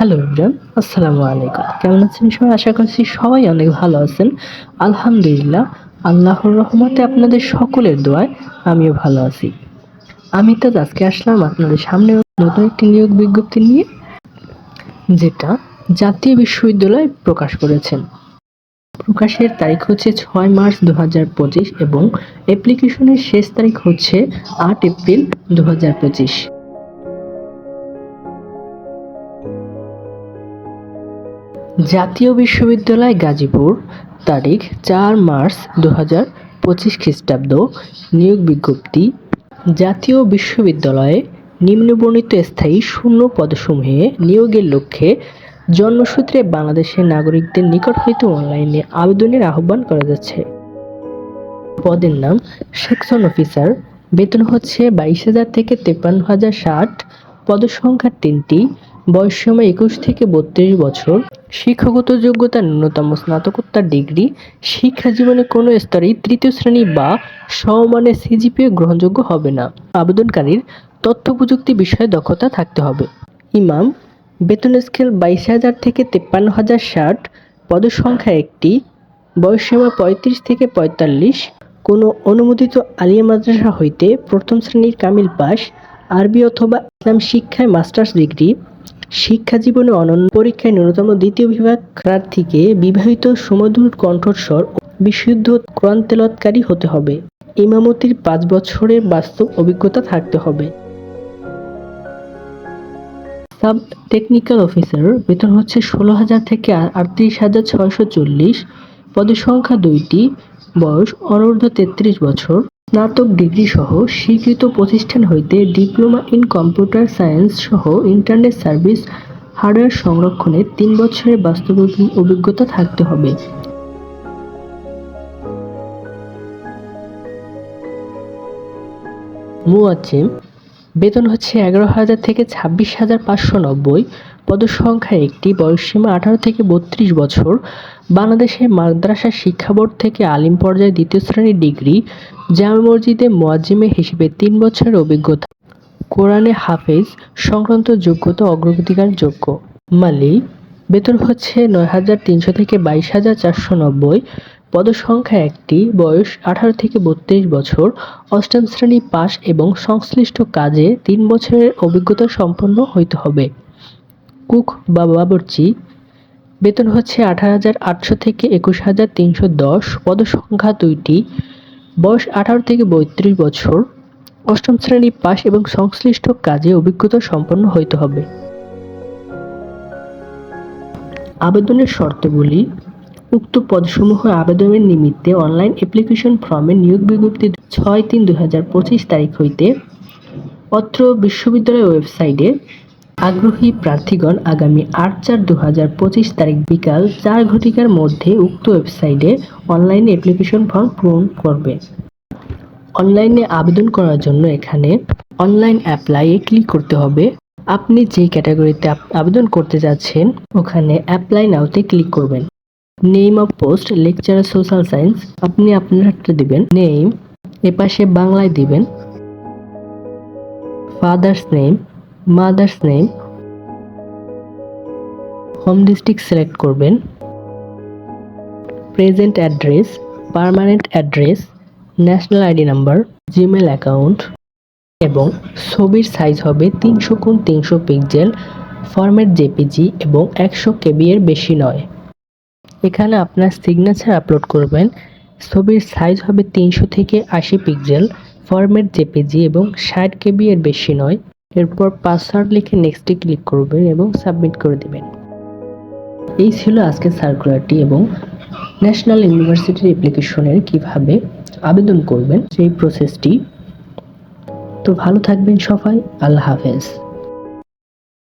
Hello everyone আসসালামু আলাইকুম। কেমন আছেন সবাই? আশা করছি সবাই অনেক ভালো আছেন। আলহামদুলিল্লাহ, আল্লাহর রহমতে আপনাদের সকলের দোয়ায় আমিও ভালো আছি। আমি তো আজকে আসলাম আপনাদের সামনে নতুন একটি নিয়োগ বিজ্ঞপ্তি নিয়ে, যেটা জাতীয় বিশ্ববিদ্যালয় প্রকাশ করেছেন প্রকাশের তারিখ হচ্ছে ছয় মার্চ দু হাজার পঁচিশ এবং অ্যাপ্লিকেশনের শেষ তারিখ হচ্ছে আট এপ্রিল দু হাজার পঁচিশ। জাতীয় বিশ্ববিদ্যালয় গাজীপুর, তারিখ চার মার্চ দু হাজার পঁচিশ খ্রিস্টাব্দ, নিয়োগ বিজ্ঞপ্তি। জাতীয় বিশ্ববিদ্যালয়ে নিম্নবর্ণিত স্থায়ী শূন্য পদসমূহে নিয়োগের লক্ষ্যে জন্মসূত্রে বাংলাদেশের নাগরিকদের নিকট হইতে অনলাইনে আবেদনের আহ্বান করা যাচ্ছে। পদের নাম সেকশন অফিসার। বেতন হচ্ছে বাইশ হাজার থেকে তেপ্পান্ন হাজার ষাট। পদসংখ্যা তিনটি। বয়সসীমা একুশ থেকে বত্রিশ বছর, শিক্ষাগত যোগ্যতা ন্যূনতম স্নাতকোত্তর ডিগ্রি, শিক্ষা জীবনে কোনো স্তরেই তৃতীয় শ্রেণি বা সমমানের সিজিপিএ গ্রহণযোগ্য হবে না। আবেদনকারীর তথ্য প্রযুক্তি বিষয়ে দক্ষতা থাকতে হবে। ইমাম, বেতন স্কেল বাইশ হাজার থেকে তেপ্পান্ন হাজার ষাট, পদসংখ্যা একটি, বয়সসীমা পঁয়ত্রিশ থেকে পঁয়তাল্লিশ, কোনো অনুমোদিত আলিয়া মাদ্রাসা হইতে প্রথম শ্রেণির কামিল পাস, আরবি অথবা ইসলাম শিক্ষায় মাস্টার্স ডিগ্রি শিক্ষা জীবনে অনন্য পরীক্ষায় ন্যূনতম দ্বিতীয় বিভাগ প্রার্থীকে বিবাহিত সুমধুর কণ্ঠস্বর বিশুদ্ধ কোরআন তেলাওয়াতকারী হতে হবে। ইমামতির পাঁচ বছরের বাস্তব অভিজ্ঞতা থাকতে হবে। সাব টেকনিক্যাল অফিসার, বেতন হচ্ছে ষোলো হাজার থেকে আটত্রিশ হাজার ছয়শো চল্লিশ। পদের সংখ্যা দুইটি। বয়স অনূর্ধ্ব তেত্রিশ বছর। স্নাতক ডিগ্রি সহ স্বীকৃত প্রতিষ্ঠান হইতে ডিপ্লোমা ইন কম্পিউটার সায়েন্স সহ ইন্টারনেট সার্ভিস, হার্ডওয়্যার সংরক্ষণে তিন বছরের বাস্তব অভিজ্ঞতা থাকতে হবে। মুয়াজ্জিম, বেতন হচ্ছে এগারো হাজার থেকে ছাব্বিশ হাজার পাঁচশো নব্বই। পদসংখ্যা একটি বয়সসীমা আঠারো থেকে বত্রিশ বছর। বাংলাদেশে মাদ্রাসা শিক্ষা বোর্ড থেকে আলিম পর্যায়ে দ্বিতীয় শ্রেণির ডিগ্রি, জামে মসজিদে মোয়াজ্জিমে হিসেবে তিন বছরের অভিজ্ঞতা। কোরআনে হাফেজ, সংক্রান্ত যোগ্যতা অগ্রাধিকার যোগ্য মালি, বেতন হচ্ছে নয় হাজার তিনশো থেকে বাইশ হাজার চারশো নব্বই। পদসংখ্যা একটি, বয়স আঠারো থেকে বত্রিশ বছর। অষ্টম শ্রেণি পাস এবং সংশ্লিষ্ট কাজে তিন বছরের অভিজ্ঞতা সম্পন্ন হইতে হবে। কুক বা বাবরচি। বেতন হচ্ছে আঠারো হাজার আটশো থেকে একুশ হাজার তিনশো দশ। পদসংখ্যা দুইটি। বয়স আঠারো থেকে বত্রিশ বছর। অষ্টম শ্রেণি পাস এবং সংশ্লিষ্ট কাজে অভিজ্ঞতা সম্পন্ন হইতে হবে। আবেদনের শর্তগুলি। উক্ত পদসমূহ আবেদনের নিমিত্তে অনলাইন অ্যাপ্লিকেশন ফর্মে নিয়োগ বিজ্ঞপ্তি ছয় তিন পঁচিশ তারিখ হইতে অত্র বিশ্ববিদ্যালয় ওয়েবসাইটে আগ্রহী প্রার্থীগণ আগামী আট চার দু হাজার পঁচিশ তারিখ বিকাল চার ঘটিকার মধ্যে উক্ত ওয়েবসাইটে অনলাইনে অ্যাপ্লিকেশন ফর্ম পূরণ করবে। অনলাইনে আবেদন করার জন্য এখানে অনলাইন অ্যাপ্লাইয়ে ক্লিক করতে হবে। আপনি যে ক্যাটাগরিতে আবেদন করতে যাচ্ছেন, ওখানে অ্যাপ্লাই নাওতে ক্লিক করবেন। Name of post, lecturer social science, আপনি আপনারটা দিবেন। নেম, এপাশে বাংলায় দিবেন। Father's name mother's name. Home district select করবেন। Present address, permanent address, national ID number Gmail account এবং ছবির সাইজ হবে তিনশো গুণ তিনশো পিক্সেল, ফরম্যাট জেপিজি এবং একশো কেবি এর বেশি নয়। এখানে আপনার সিগনেচার আপলোড করবেন। ছবির সাইজ হবে তিনশো থেকে আশি পিক্সেল, ফরম্যাট জেপিজি এবং ষাট কেবি এর বেশি নয়। এরপর পাসওয়ার্ড লিখে নেক্সটে ক্লিক করবেন এবং সাবমিট করে দেবেন। এই ছিল আজকের সার্কুলারটি এবং ন্যাশনাল ইউনিভার্সিটির অ্যাপ্লিকেশনের কীভাবে আবেদন করবেন, সেই প্রসেসটি তো ভালো থাকবেন সবাই, আল্লাহ হাফেজ।